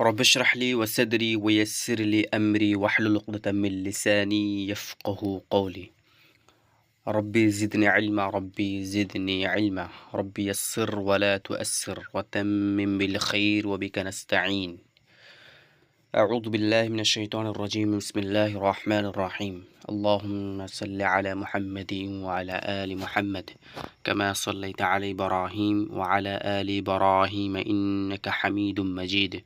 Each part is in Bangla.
رب اشرح لي وصدري ويسر لي أمري واحلل عقدة من لساني يفقه قولي. ربي زدني علما ربي زدني علما. ربي يسر ولا تؤسر وتمم بالخير وبك نستعين. أعوذ بالله من الشيطان الرجيم. بسم الله الرحمن الرحيم. اللهم صل على محمد وعلى آل محمد كما صليت على إبراهيم وعلى آل إبراهيم إنك حميد مجيد.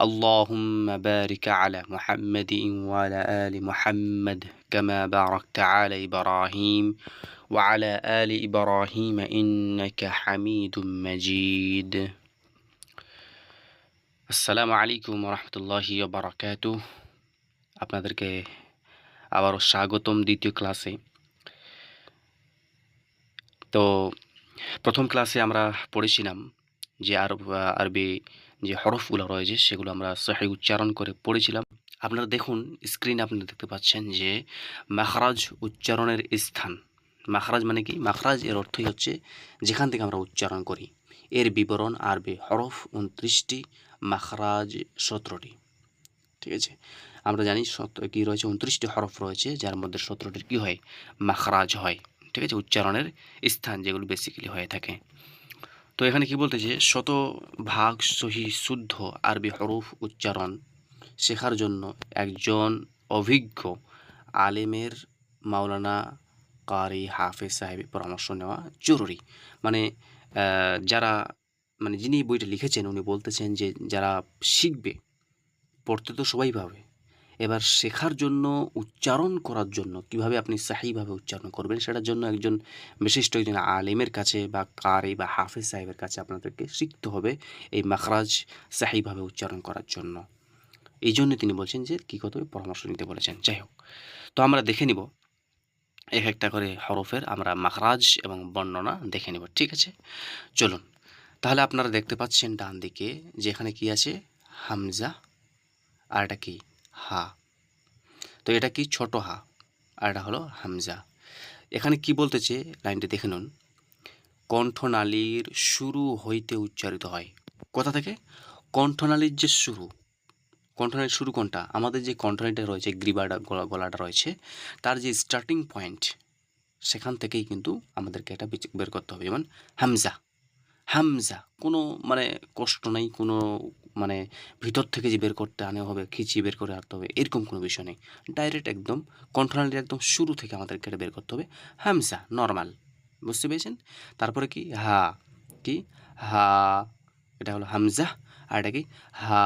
اللهم بارك على محمد وعلى آل محمد كما باركت على إبراهيم وعلى آل إبراهيم إنك حميد مجيد আসসালামু আলাইকুম রহমতুল্লাহি বারাকাতু আপনাদেরকে আবারও স্বাগতম দ্বিতীয় ক্লাসে তো প্রথম ক্লাসে আমরা পড়েছিলাম যে আরব আরবি যে হরফগুলো রয়েছে সেগুলো আমরা সহি উচ্চারণ করে পড়েছিলাম। আপনারা দেখুন স্ক্রিনে আপনারা দেখতে পাচ্ছেন যে মাখরাজ উচ্চারণের স্থান। মাখরাজ মানে কি? মাখরাজ এর অর্থই হচ্ছে যেখান থেকে আমরা উচ্চারণ করি। এর বিবরণ আরবি হরফ উনত্রিশটি, মাখরাজ সতেরোটি। ঠিক আছে? আমরা জানি কি রয়েছে? উনত্রিশটি হরফ রয়েছে, যার মধ্যে সতেরোটির কী হয়? মাখরাজ হয়। ঠিক আছে? উচ্চারণের স্থান যেগুলো বেসিক্যালি হয়ে থাকে। তো এখানে কি বলতেছে? শত ভাগ সহি শুদ্ধ আরবি হরফ উচ্চারণ শেখার জন্য একজন অভিজ্ঞ আলেমের মাওলানা কারি হাফেজ সাহেবের পরামর্শ নেওয়া জরুরি। মানে যারা মানে যিনি বইটা লিখেছেন, উনি বলতেছেন যে যারা শিখবে, পড়তে তো সবাই পাবে এবার শেখার জন্য, উচ্চারণ করার জন্য, কীভাবে আপনি সাহিভাবে উচ্চারণ করবেন সেটার জন্য একজন বিশিষ্ট একজন আলেমের কাছে বা কারি বা হাফিজ সাহেবের কাছে আপনাদেরকে শিখতে হবে এই মাখরাজ সাহিভাবে উচ্চারণ করার জন্য। এই জন্য তিনি বলছেন যে কী কত পরামর্শ নিতে বলেছেন। যাই হোক, তো আমরা দেখে নিব। এক একটা করে হরফের আমরা মাখরাজ এবং বর্ণনা দেখে নেব, ঠিক আছে? চলুন, তাহলে আপনারা দেখতে পাচ্ছেন ডান দিকে যেখানে কি আছে? হামজা, আর এটা কি? হা। তো এটা কি ছোট হা? আর এটা হলো হামজা। এখানে কি বলতেছে লাইনটি দেখে নুন। কণ্ঠনালীর শুরু হইতে উচ্চারিত হয়। কোথা থেকে? কণ্ঠনালীর যে শুরু। কণ্ঠনালীর শুরু কোনটা? আমাদের যে কণ্ঠনালীটা রয়েছে গ্রিবাটা গলাটা রয়েছে, তার যে স্টার্টিং পয়েন্ট সেখান থেকেই কিন্তু আমাদেরকে এটা বের করতে হবে। যেমন হামজা। হামজা। কোনো মানে কষ্ট নেই, কোনো মানে ভিতর থেকে যে বের করতে আনে হবে, খিচিয়ে বের করে আনতে হবে, এরকম কোনো বিষয় নেই। ডাইরেক্ট একদম কন্ট্রোনালির একদম শুরু থেকে আমাদের এটা বের করতে হবে। হামজা নর্মাল বুঝতে পেরেছেন? তারপরে কি? হা। কি? হা। এটা হলো হামজা আর এটা কি? হা।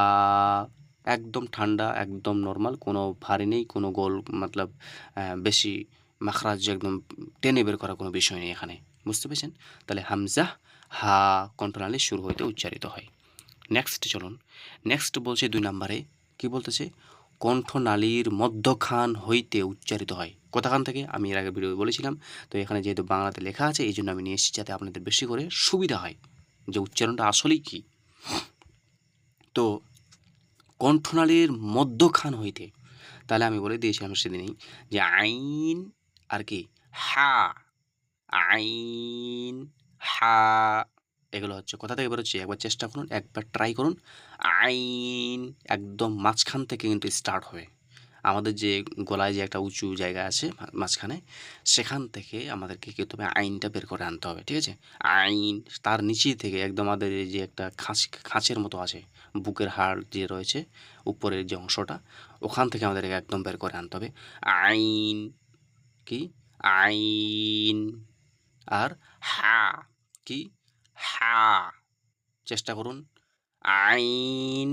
একদম ঠান্ডা, একদম নর্মাল কোনো ভারী নেই, কোনো গোল মতলব বেশি মাখরাজ একদম টেনে বের করা কোনো বিষয় নেই এখানে। বুঝতে পেরেছেন? তাহলে হামজা, হা কণ্ঠনালী শুরু হইতে উচ্চারিত হয়। নেক্সট চলুন। নেক্সট বলছে দুই নম্বরে, কি বলতেছে? কণ্ঠনালীর মধ্যখান হইতে উচ্চারিত হয়। কোথাখান থেকে? আমি এর আগে ভিডিও বলেছিলাম। তো এখানে যেহেতু বাংলাতে লেখা আছে, এই জন্য আমি নিয়ে এসেছি যাতে আপনাদের বেশি করে সুবিধা হয়। যে উচ্চারণটা আসলেই কী? তো কণ্ঠনালীর মধ্যখান হইতে, তাহলে আমি বলে দিয়েছিলাম সেদিনই যে আইন আর কি, হা, আইন, হা এগুলো হচ্ছে, কোথা থেকে বেরোচ্ছে? একবার চেষ্টা করুন, একবার ট্রাই করুন। আইন একদম মাঝখান থেকে কিন্তু স্টার্ট হবে। আমাদের যে গলায় যে একটা উঁচু জায়গা আছে মাঝখানে, সেখান থেকে আমাদেরকে কী করতে হবে আইনটা বের করে আনতে হবে, ঠিক আছে? আইন তার নিচে থেকে একদম আমাদের যে একটা খাঁচ, খাঁচের মতো আছে, বুকের হাড় যে রয়েছে, উপরের যে অংশটা, ওখান থেকে আমাদেরকে একদম বের করে আনতে হবে। আইন কি? আইন আর হা কি? হা চেষ্টা করুন। আইন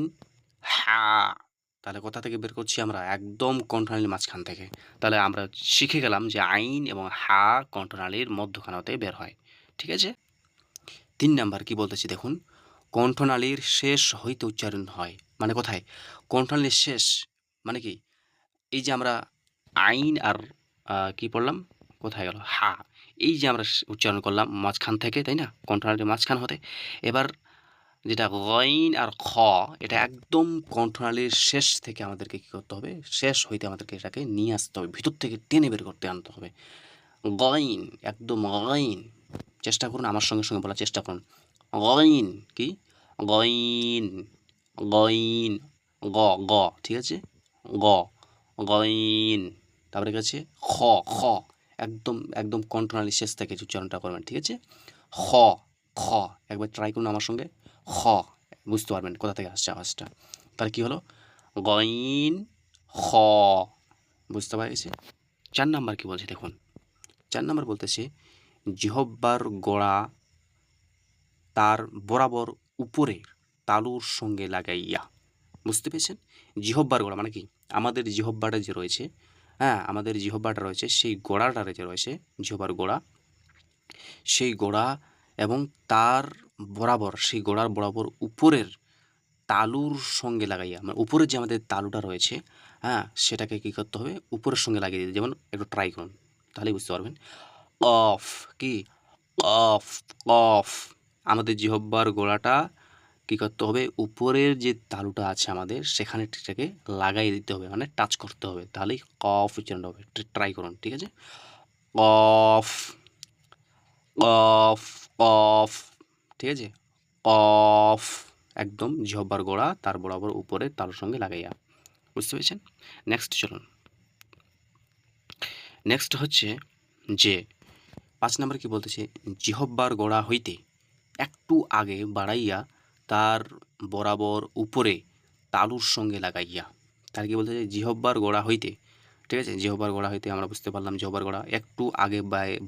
হা তাহলে কোথা থেকে বের করছি আমরা? একদম কণ্ঠনালীর মাঝখান থেকে। তাহলে আমরা শিখে গেলাম যে আইন এবং হা কণ্ঠনালীর মধ্যখানাতে বের হয়। ঠিক আছে? তিন নাম্বার কি বলতেছি দেখুন, কণ্ঠনালীর শেষ হইতে উচ্চারণ হয়। মানে কোথায়? কণ্ঠনালীর শেষ মানে কি? এই যে আমরা আইন আর কি পড়লাম? কোথায় গেল? হা এই যে আমরা উচ্চারণ করলাম মাঝখান থেকে, তাই না? কণ্ঠনালীর মাঝখান হতে। এবার যেটা গইন আর খ, এটা একদম কণ্ঠনালীর শেষ থেকে আমাদেরকে কী করতে হবে? শেষ হইতে আমাদেরকে এটাকে নিয়ে আসতে হবে। ভিতর থেকে টেনে বের করতে আনতে হবে। গইন, একদম গইন। চেষ্টা করুন আমার সঙ্গে সঙ্গে বলার চেষ্টা করুন। গইন কি? গইন গইন, গ গ, ঠিক আছে? গ, গইন। তারপরে গেছে খ খ। একদম একদম কন্ট্রোনালি শেষ থেকে উচ্চারণটা করবেন, ঠিক আছে? খ খ, একবার ট্রাই করুন আমার সঙ্গে। খ, বুঝতে পারবেন কোথা থেকে আসছে আওয়াজটা। তাহলে কী হলো? গইন, খ, বুঝতে পারছি? চার নাম্বার কি বলছে দেখুন। চার নাম্বার বলতেছে জিহব্বার গোড়া তার বরাবর উপরে তালুর সঙ্গে লাগাইয়া। বুঝতে পেরেছেন? জিহব্বার গোড়া মানে কি? আমাদের জিহব্বাটা যে রয়েছে হ্যাঁ আমাদের জিহব্বাটা রয়েছে, সেই গোড়াটা রয়েছে জিহব্বার গোড়া। সেই গোড়া এবং তার বরাবর, সেই গোড়ার বরাবর উপরের তালুর সঙ্গে লাগাইয়া মানে উপরের যে আমাদের তালুটা রয়েছে হ্যাঁ সেটাকে কী করতে হবে? উপরের সঙ্গে লাগিয়ে দিতে যেমন একটু ট্রাই করুন, তাহলেই বুঝতে পারবেন। অফ কি? অফ অফ আমাদের জিহব্বার গোড়াটা কী করতে হবে? উপরের যে তালুটা আছে আমাদের, সেখানে সেটাকে লাগাই দিতে হবে। মানে টাচ করতে হবে। তাহলেই কফ উচ্চারণ হবে। ট্রাই করুন, ঠিক আছে? অফ অফ অফ ঠিক আছে? অফ একদম জিহব্বার গোড়া, তার বরাবর উপরে তালুর সঙ্গে লাগাইয়া বুঝতে পেরেছেন? নেক্সট চলুন। নেক্সট হচ্ছে যে, পাঁচ নম্বর কি বলতেছে? জিহব্বার গোড়া হইতে একটু আগে বাড়াইয়া তার বরাবর উপরে তালুর সঙ্গে লাগাইয়া তার কি বলতেছে জিহব্বার গোড়া হইতে, ঠিক আছে? জিহব্বার গোড়া হইতে আমরা বুঝতে পারলাম জিহব্বার গোড়া একটু আগে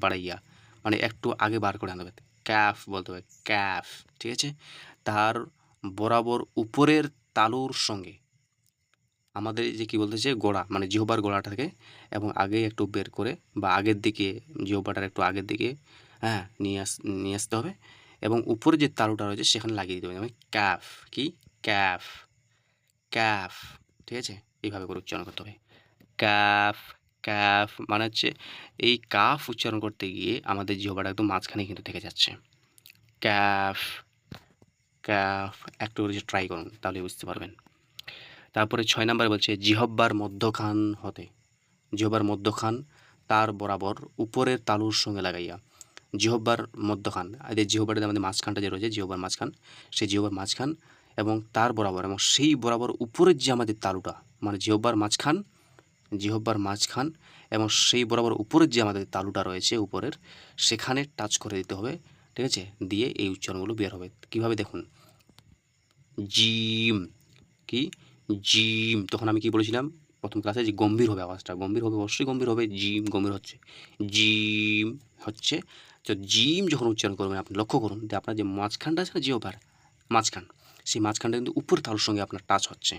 বাড়াইয়া মানে একটু আগে বার করে আনতে হবে। ক্যাফ বলতে হবে, ক্যাফ, ঠিক আছে? তার বরাবর উপরের তালুর সঙ্গে আমাদের যে কি বলতেছে গোড়া মানে জিহবার গোড়াটা থেকে এবং আগে একটু বের করে বা আগের দিকে, জিহবাটার একটু আগের দিকে হ্যাঁ নিয়ে আস, নিয়ে আসতে হবে। এবং উপরে যে তালুটা রয়েছে সেখানে লাগিয়ে দিতে হবে। যেমন ক্যাফ, কি? ক্যাফ ক্যাফ, ঠিক আছে? এইভাবে করে উচ্চারণ করতে হবে। ক্যাফ ক্যাফ মানে হচ্ছে এই কাফ উচ্চারণ করতে গিয়ে আমাদের জিহবাটা একদম মাঝখানে কিন্তু থেকে যাচ্ছে। ক্যাফ ক্যাফ, একটু করে ট্রাই করুন, তাহলে বুঝতে পারবেন। তারপরে ছয় নম্বরে বলছে জিহব্বার মধ্যখান হতে। জিহব্বার মধ্যখান তার বরাবর উপরের তালুর সঙ্গে লাগাইয়া জিহব্বার মধ্যখান এদের জিহব্বারের আমাদের মাঝখানটা যে রয়েছে জিহব্বার মাঝখান, সেই জিহব্বার মাঝখান এবং তার বরাবর এবং সেই বরাবর উপরের যে আমাদের তালুটা মানে জিহব্বার মাঝখান জিহব্বার মাঝখান এবং সেই বরাবর উপরের যে আমাদের তালুটা রয়েছে উপরের, সেখানে টাচ করে দিতে হবে, ঠিক আছে? দিয়ে এই উচ্চারণগুলো বের হবে। কীভাবে দেখুন? জিম, কি? জিম, তখন আমি কি বলেছিলাম? প্রথম ক্লাসে যে গম্ভীর হবে আওয়াজটা, গম্ভীর হবে, অবশ্যই গম্ভীর হবে, জিম গম্ভীর হচ্ছে। জিম হচ্ছে তো জিম যখন উচ্চারণ করবেন, আপনি লক্ষ্য করুন যে আপনার যে মাঝখানটা আছে না জিওবার মাঝখান, সেই মাঝখানটা কিন্তু উপরের তালুর সঙ্গে আপনার টাচ হচ্ছে।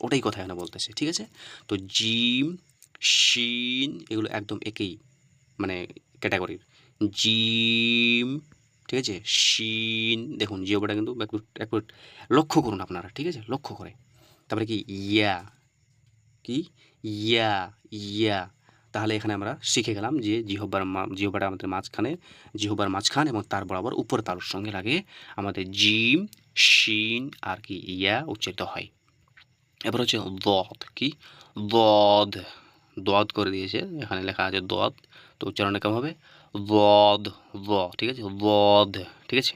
ওটাই কথা এখানে বলতেছে, ঠিক আছে? তো জিম, শিন, এগুলো একদম একই মানে ক্যাটাগরির জিম, ঠিক আছে? শিন, দেখুন জিওবাটা কিন্তু একটু লক্ষ্য করুন আপনারা, ঠিক আছে? লক্ষ্য করে। তারপরে কি? ইয়া কি? ইয়া ইয়া তাহলে এখানে আমরা শিখে গেলাম যে জিহব্বার জিহ্বাটা আমাদের মাঝখানে, জিহ্বার মাঝখান এবং তার বরাবর উপর তালুর সঙ্গে লাগে আমাদের জিম, শিন আর কি ইয়া উচ্চারিত হয়। এবার হচ্ছে দদ, কি? দদ দদ করে দিয়েছে। এখানে লেখা আছে দদ। তো উচ্চারণটা কেমন হবে? দদ, দ, ঠিক আছে? দদ, ঠিক আছে?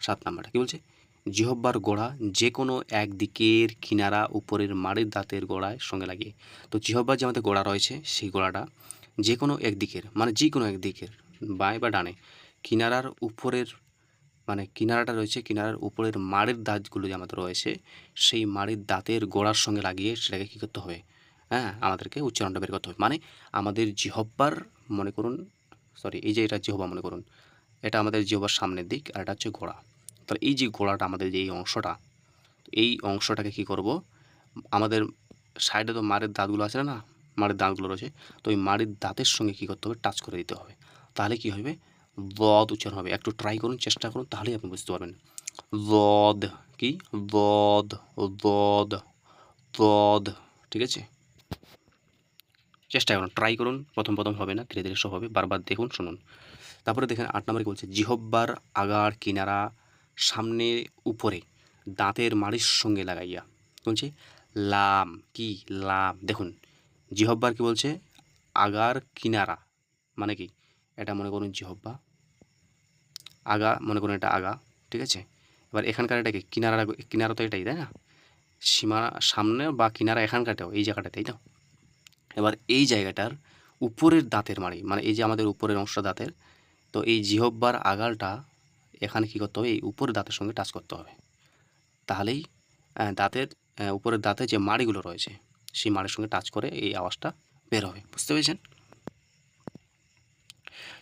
সাত নাম্বারটা, কি বলছে? জিহব্বার গোড়া যে কোনো একদিকের কিনারা উপরের মাড়ির দাঁতের গোড়ায় সঙ্গে লাগিয়ে। তো জিহব্বার যে আমাদের গোড়া রয়েছে, সেই গোড়াটা যে কোনো একদিকের মানে যে কোনো একদিকের বাঁয়ে বা ডানে কিনারার উপরের মানে কিনারাটা রয়েছে, কিনারার উপরের মাড়ির দাঁতগুলো যে আমাদের রয়েছে, সেই মাড়ির দাঁতের গোড়ার সঙ্গে লাগিয়ে সেটাকে কী করতে হবে? হ্যাঁ আমাদেরকে উচ্চারণটা বের করতে হবে। মানে আমাদের জিহব্বার মনে করুন সরি এই যে এটা জিহবা মনে করুন, এটা আমাদের জিহবার সামনের দিক আর এটা হচ্ছে গোড়া। তাহলে এই যে গোড়াটা আমাদের যে এই অংশটা, এই অংশটাকে কি করব? আমাদের সাইডে তো মারের দাঁতগুলো আছে না মারের দাঁতগুলো রয়েছে, তো ওই মারের দাঁতের সঙ্গে কী করতে হবে? টাচ করে দিতে হবে। তাহলে কি হবে? বদ উচ্চারণ হবে। একটু ট্রাই করুন, চেষ্টা করুন, তাহলেই আপনি বুঝতে পারবেন। বদ কি? বদ বদ বদ ঠিক আছে? চেষ্টা করুন ট্রাই করুন, প্রথম প্রথম হবে না, ধীরে ধীরে সব হবে, বারবার দেখুন, শুনুন। তারপরে দেখেন আট নম্বরে বলছে জিহব্বার আগার কিনারা সামনে উপরে, দাঁতের মাড়ির সঙ্গে লাগাইয়া। বলছে লাম, কি লাম? দেখুন জিহব্বার কি বলছে? আগার কিনারা মানে কি? এটা মনে করুন জিহব্বা আগা, মনে করুন এটা আগা, ঠিক আছে? এবার এখানকার এটা কি কিনারা কিনারা তো এটাই, তাই না? সীমানা সামনে বা কিনারা এখানকারটাও, এই জায়গাটা তাই তো? এবার এই জায়গাটার উপরের দাঁতের মাড়ি মানে এই যে আমাদের উপরের অংশটা দাঁতের, তো এই জিহব্বার আগালটা এখানে কী করতে হবে? এই উপরের দাঁতের সঙ্গে টাচ করতে হবে। তাহলেই দাঁতের উপরের দাঁতে যে মাড়িগুলো রয়েছে, সেই মাড়ির সঙ্গে টাচ করে এই আওয়াজটা বের হবে। বুঝতে পেরেছেন?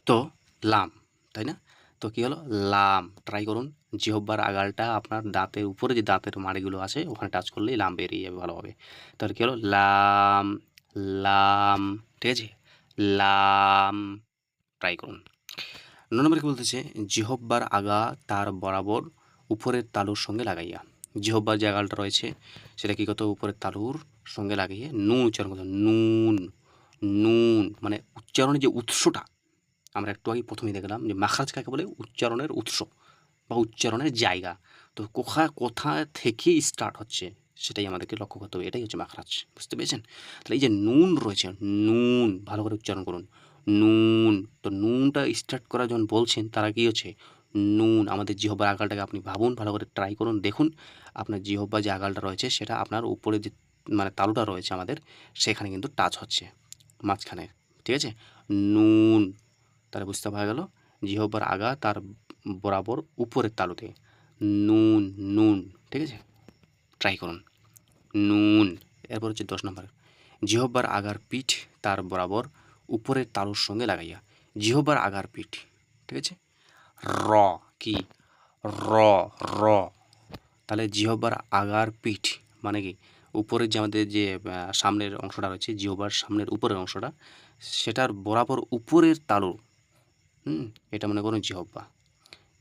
তো, লাম, তাই না? তো কী হলো? লাম ট্রাই করুন। জিহব্বার আগালটা আপনার দাঁতের উপরে যে দাঁতের মাড়িগুলো আছে, ওখানে টাচ করলেই লাম বেরিয়ে যাবে ভালোভাবে। তাহলে কী হলো? লাম লাম, ঠিক আছে? লাম ট্রাই করুন। ন নম্বর কি বলতেছে জিহব্বার আগা তার বরাবর উপরের তালুর সঙ্গে লাগাইয়া। জিহব্বার যে আগালটা রয়েছে, সেটা কী করতে উপরের তালুর সঙ্গে লাগিয়ে? নুন উচ্চারণ করতে নুন নুন মানে উচ্চারণের যে উৎসটা, আমরা একটু আগে প্রথমেই দেখলাম যে মাখারাজ কাকে বলে? উচ্চারণের উৎস বা উচ্চারণের জায়গা। তো কোথা কোথা থেকে স্টার্ট হচ্ছে, সেটাই আমাদেরকে লক্ষ্য করতে হবে। এটাই হচ্ছে মাখরাজ। বুঝতে পেরেছেন? তাহলে এই যে নুন রয়েছে, নুন, ভালো করে উচ্চারণ করুন। নুন। তো নুনটা স্টার্ট করা যখন বলছেন, তারা কি হচ্ছে নুন। আমাদের জিহব্বার আগালটাকে আপনি ভাবুন, ভালো করে ট্রাই করুন, দেখুন আপনার জিহব্বা যে আগালটা রয়েছে, সেটা আপনার উপরে যে মানে তালুটা রয়েছে আমাদের, সেখানে কিন্তু টাচ হচ্ছে মাঝখানে, ঠিক আছে? নুন, তাহলে বুঝতে পারা গেল জিহব্বার আগা তার বরাবর উপরের তালুতে। নুন নুন, ঠিক আছে? ট্রাই করুন। নুন, এরপর হচ্ছে দশ নম্বর। জিহব্বার আগার পিঠ তার বরাবর উপরের তালুর সঙ্গে লাগাইয়া জিহব্বার আগার পিঠ, ঠিক আছে? র, কি? র র। তাহলে জিহব্বার আগার পিঠ মানে কি? উপরের যে আমাদের যে সামনের অংশটা রয়েছে, জিহ্বার সামনের উপরের অংশটা, সেটার বরাবর উপরের তালু, হুম? এটা মনে করুন জিহব্বা।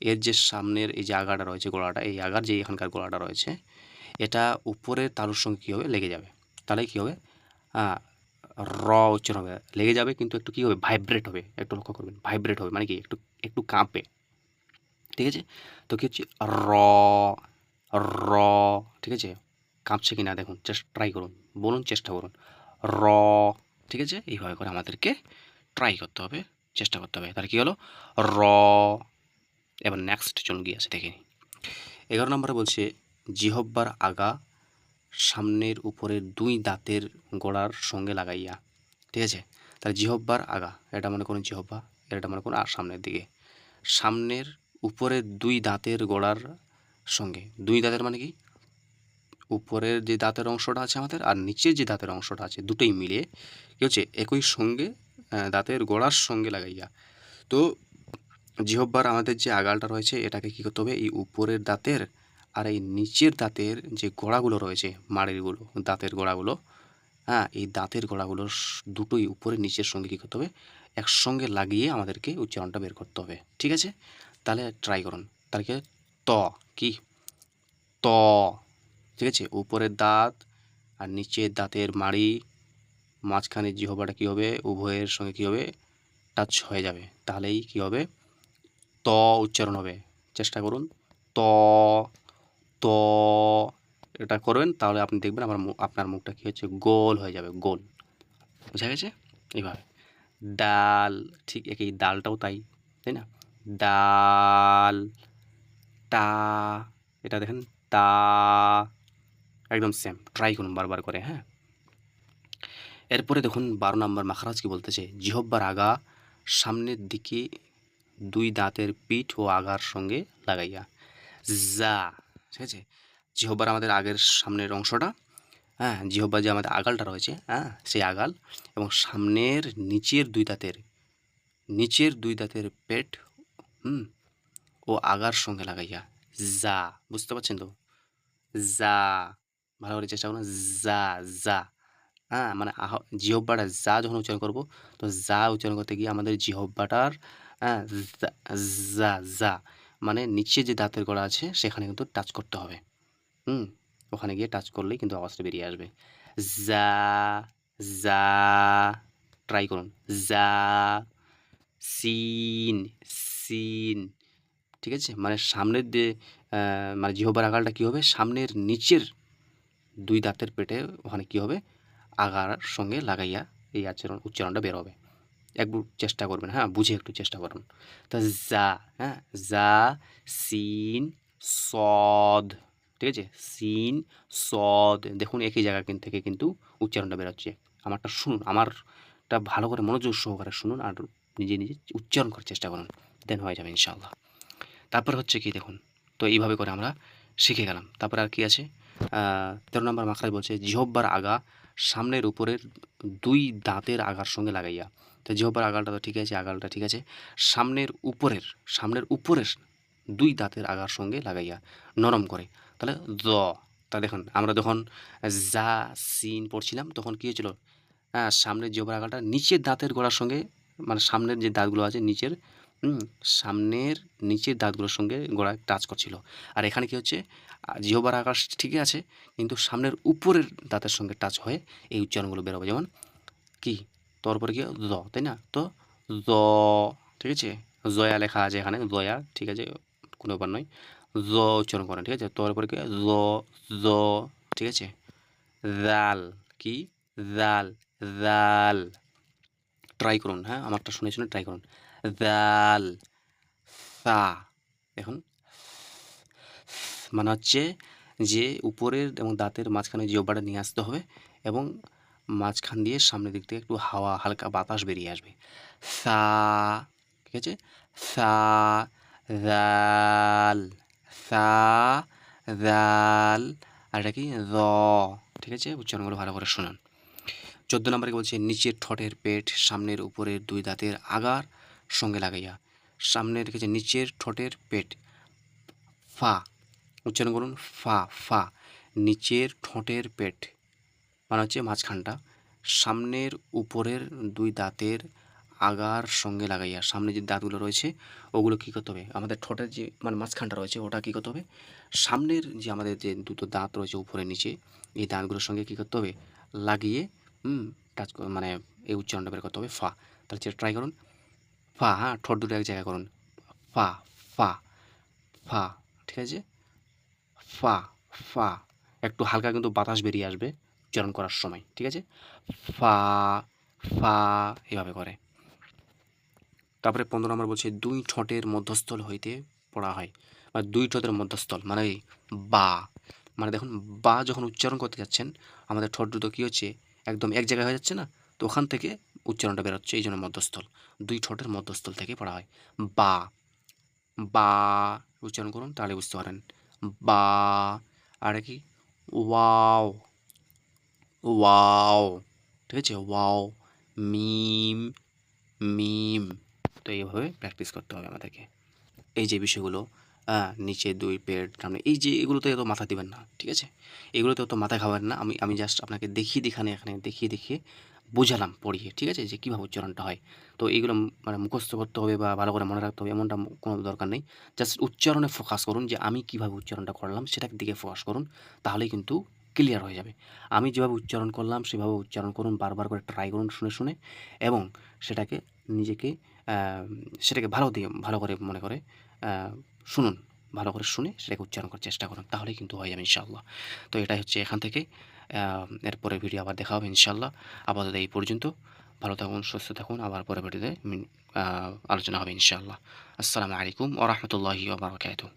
এর যে সামনের এই যে আগাটা রয়েছে গোড়াটা, এই আগার যে এখানকার গোড়াটা রয়েছে, এটা উপরের তালুর সঙ্গে কী হবে লেগে যাবে? তাহলে কী হবে? র উচ্চারণ হবে। লেগে যাবে কিন্তু একটু কী হবে? ভাইব্রেট হবে। একটু লক্ষ্য করবেন। ভাইব্রেট হবে। মানে কি? একটু একটু কাঁপে। ঠিক আছে? তো কী হচ্ছে? র র ঠিক আছে? কাঁপছে কি না দেখুন। চেষ্টা ট্রাই করুন। বলুন, চেষ্টা করুন। র ঠিক আছে? এইভাবে করে আমাদেরকে ট্রাই করতে হবে। চেষ্টা করতে হবে। তাহলে কী হলো? র এবার নেক্সট চলুন গিয়ে আছে দেখে নিই। এগারো নম্বরে বলছে জিহব্বার আগা সামনের উপরের দুই দাঁতের গোড়ার সঙ্গে লাগাইয়া, ঠিক আছে? তাহলে জিহব্বার আগা, এটা মনে করুন জিহব্বা এটা মনে করুন আর, সামনের দিকে। সামনের উপরের দুই দাঁতের গোড়ার সঙ্গে, দুই দাঁতের মানে কি? উপরের যে দাঁতের অংশটা আছে আমাদের আর নিচের যে দাঁতের অংশটা আছে, দুটোই মিলে কী হচ্ছে? একই সঙ্গে দাঁতের গোড়ার সঙ্গে লাগাইয়া। তো জিহব্বার আমাদের যে আগালটা রয়েছে, এটাকে কী করতে হবে? এই উপরের দাঁতের আর এই নিচের দাঁতের যে গোড়াগুলো রয়েছে মাড়িরগুলো দাঁতের গোড়াগুলো হ্যাঁ এই দাঁতের গোড়াগুলো দুটোই উপরে নিচের সঙ্গে কী করতে হবে? একসঙ্গে লাগিয়ে আমাদেরকে উচ্চারণটা বের করতে হবে। ঠিক আছে? তাহলে ট্রাই করুন। তাহলে কি? ত। কি? ত। ঠিক আছে? উপরের দাঁত আর নিচের দাঁতের মাড়ি, মাঝখানে জিহবাটা কী হবে? উভয়ের সঙ্গে কী হবে? টাচ হয়ে যাবে। তাহলেই কী হবে? ত উচ্চারণ হবে। চেষ্টা করুন। ত। ত এটা করবেন, তাহলে আপনি দেখবেন আমার আপনার মুখটা কী হচ্ছে গোল হয়ে যাবে, গোল। বুঝা গেছে? এইভাবে। ডাল, ঠিক একই ডালটাও তাই তাই না? ডাল, টা, এটা দেখেন তা একদম সেম ট্রাই করুন বারবার করে হ্যাঁ? এরপরে দেখুন, বারো নম্বর মাখারাজ কি বলতেছে? জিহব্বার আগা সামনের দিকে দুই দাঁতের পিঠ ও আগার সঙ্গে লাগাইয়া। যা ঠিক আছে? জিহব্বার আমাদের আগের সামনের অংশটা হ্যাঁ জিহব্বার যে আমাদের আগালটা রয়েছে হ্যাঁ সেই আগাল এবং সামনের নিচের দুই দাঁতের, নিচের দুই দাঁতের পেট, হুম, ও আগার সঙ্গে লাগাইয়া, যা, বুঝতে পারছেন তো? যা, ভালো করে চেষ্টা করুন, যা যা হ্যাঁ মানে আহ জিহব্বাটা যা যখন উচ্চারণ করব, তো যা উচ্চারণ করতে গিয়ে আমাদের জিহব্বাটার হ্যাঁ যা যা মানে নিচে যে দাঁতের গোড়া আছে, সেখানে কিন্তু টাচ করতে হবে। হুম? ওখানে গিয়ে টাচ করলেই কিন্তু আওয়াজটা বেরিয়ে আসবে। যা যা ট্রাই করুন। যা, সিন সিন। ঠিক আছে? মানে সামনের যে মানে জিহবার আগালটা কী হবে? সামনের নিচের দুই দাঁতের পেটে ওখানে কী হবে? আগার সঙ্গে লাগাইয়া এই আচরণ, উচ্চারণটা বের হবে। একটু চেষ্টা করবেন হ্যাঁ? বুঝে একটু চেষ্টা করুন। তা যা হ্যাঁ? যা, সিন, সদ, ঠিক আছে? সিন, সদ, দেখুন একই জায়গা থেকে কিন্তু উচ্চারণটা বেরোচ্ছে। আমারটা শুনুন, আমারটা ভালো করে মনোযোগ সহকারে শুনুন আর নিজে নিজে উচ্চারণ করার চেষ্টা করুন। দেন হয়ে যাবে ইনশাআল্লাহ। তারপর হচ্ছে কি দেখুন, তো এইভাবে করে আমরা শিখে গেলাম। তারপর আর কি আছে? তেরো নম্বর মাখরাজ বলছে জিহব্বার আগা সামনের উপরের দুই দাঁতের আগার সঙ্গে লাগাইয়া। তো জিহব্বার আগালটা তো ঠিক আছে, আগালটা ঠিক আছে। সামনের উপরের সামনের উপরের দুই দাঁতের আগার সঙ্গে লাগাইয়া নরম করে। তাহলে দ তা দেখুন, আমরা যখন যা সিন পড়ছিলাম, তখন কী হয়েছিল? হ্যাঁ সামনের জিহ্বার আগালটা, নিচের দাঁতের গোড়ার সঙ্গে মানে সামনের যে দাঁতগুলো আছে, নিচের সামনের নিচের দাঁতগুলোর সঙ্গে গোড়ায় টাচ করছিল। আর এখানে কি হচ্ছে? জিহবার আকাশ ঠিকই আছে, কিন্তু সামনের উপরের দাঁতের সঙ্গে টাচ হয়ে এই উচ্চারণগুলো বেরোবে। যেমন কি? তোর কি জ, তাই না? তো জ, ঠিক আছে? জয়া লেখা আছে এখানে, জয়া, ঠিক আছে? কোনো ব্যাপার নয়। জ উচ্চারণ করেন, ঠিক আছে? তোর কি? জ জ, ঠিক আছে? জাল, কি? জাল জাল। ট্রাই করুন হ্যাঁ? আমারটা শুনে শুনে ট্রাই করুন। জাল, সা, দেখুন। মানে হচ্ছে যে উপরের এবং দাঁতের মাঝখানে জিহ্বাটা নিয়ে আসতে হবে এবং মাঝখান দিয়ে সামনের দিক থেকে একটু হাওয়া, হালকা বাতাস বেরিয়ে আসবে। সা, ঠিক আছে? সা, জাল সা, জাল, আর এটা কি? র, ঠিক আছে? উচ্চারণগুলো ভালো করে শুনুন। চোদ্দ নম্বরে বলছে, নিচের ঠোঁটের পেট, সামনের উপরের দুই দাঁতের আগার সঙ্গে লাগাইয়া সামনে রেখেছে নিচের ঠোঁটের পেট, ফা, উচ্চারণ করুন, ফা ফা, নিচের ঠোঁটের পেট। মানে হচ্ছে মাঝখানটা। সামনের উপরের দুই দাঁতের আগার সঙ্গে লাগাইয়া সামনে যে দাঁতগুলো রয়েছে, ওগুলো কী করতে হবে? আমাদের ঠোঁটের যে মানে মাঝখানটা রয়েছে, ওটা কী করতে হবে? সামনের যে আমাদের যে দুটো দাঁত রয়েছে উপরে নিচে, এই দাঁতগুলোর সঙ্গে কী করতে হবে? লাগিয়ে টাচ মানে এই উচ্চারণটা বের করতে হবে, ফা। তাহলে সেটা ট্রাই করুন। ফা হ্যাঁ ঠোঁট দুটো এক জায়গায় করুন। ফা ফা ফা, ঠিক আছে? ফা ফা। একটু হালকা কিন্তু বাতাস বেরিয়ে আসবে। উচ্চারণ করার সময়, ঠিক আছে? ফা ফা, এভাবে করে। তারপরে পনেরো নম্বর বলছে, দুই ঠোঁটের মধ্যস্থল হইতে পড়া হয়, বা দুই ঠোঁটের মধ্যস্থল মানে বা। মানে দেখুন, বা যখন উচ্চারণ করতে যাচ্ছেন, আমাদের ঠোঁট দুটো কী হচ্ছে, একদম এক জায়গায় হয়ে যাচ্ছে না? তো ওখান থেকে উচ্চারণটা বেরোচ্ছে, এই জন্য মধ্যস্থল। দুই ঠোঁটের মধ্যস্থল থেকে পড়া হয়। বা। বা উচ্চারণ করুন, তাহলে বুঝতে পারেন। বা। আর কি? ওয়াও। ওয়াও ঠিক আছে? ওয়াও মিম মিম তো এইভাবে প্র্যাকটিস করতে হবে আমাদেরকে। এই যে বিষয়গুলো হ্যাঁ নিচে দুই পেট, সামনে, এই যে এগুলোতে এত মাথা দিবেন না, ঠিক আছে? এগুলোতে অত মাথা খাবেন না। আমি আমি জাস্ট আপনাকে দেখিয়ে দেখানে এখানে দেখিয়ে দেখিয়ে বোঝালাম পড়িয়ে, ঠিক আছে? যে কীভাবে উচ্চারণটা হয়। তো এইগুলো মানে মুখস্থ করতে হবে বা ভালো করে মনে রাখতে হবে, এমনটা কোনো দরকার নেই। জাস্ট উচ্চারণে ফোকাস করুন যে আমি কীভাবে উচ্চারণটা করলাম, সেটার দিকে ফোকাস করুন। তাহলেই কিন্তু ক্লিয়ার হয়ে যাবে। আমি যেভাবে উচ্চারণ করলাম, সেভাবে উচ্চারণ করুন, বারবার করে ট্রাই করুন শুনে শুনে এবং সেটাকে নিজেকে সেটাকে ভালো দিয়ে, ভালো করে মনে করে শুনুন। ভালো করে শুনে সেটাকে উচ্চারণ করার চেষ্টা করুন, তাহলেই কিন্তু হয়ে যাবে ইনশাআল্লাহ। তো এটাই হচ্ছে এখান থেকে এরপরে ভিডিও আবার দেখা হবে ইনশাআল্লাহ। আপাতত এই পর্যন্ত, ভালো থাকুন, সুস্থ থাকুন, আবার পরে ভিডিওতে আলোচনা হবে ইনশাআল্লাহ। আসসালামু আলাইকুম ওরহমতুল্লাহি ওবরাকাতুহ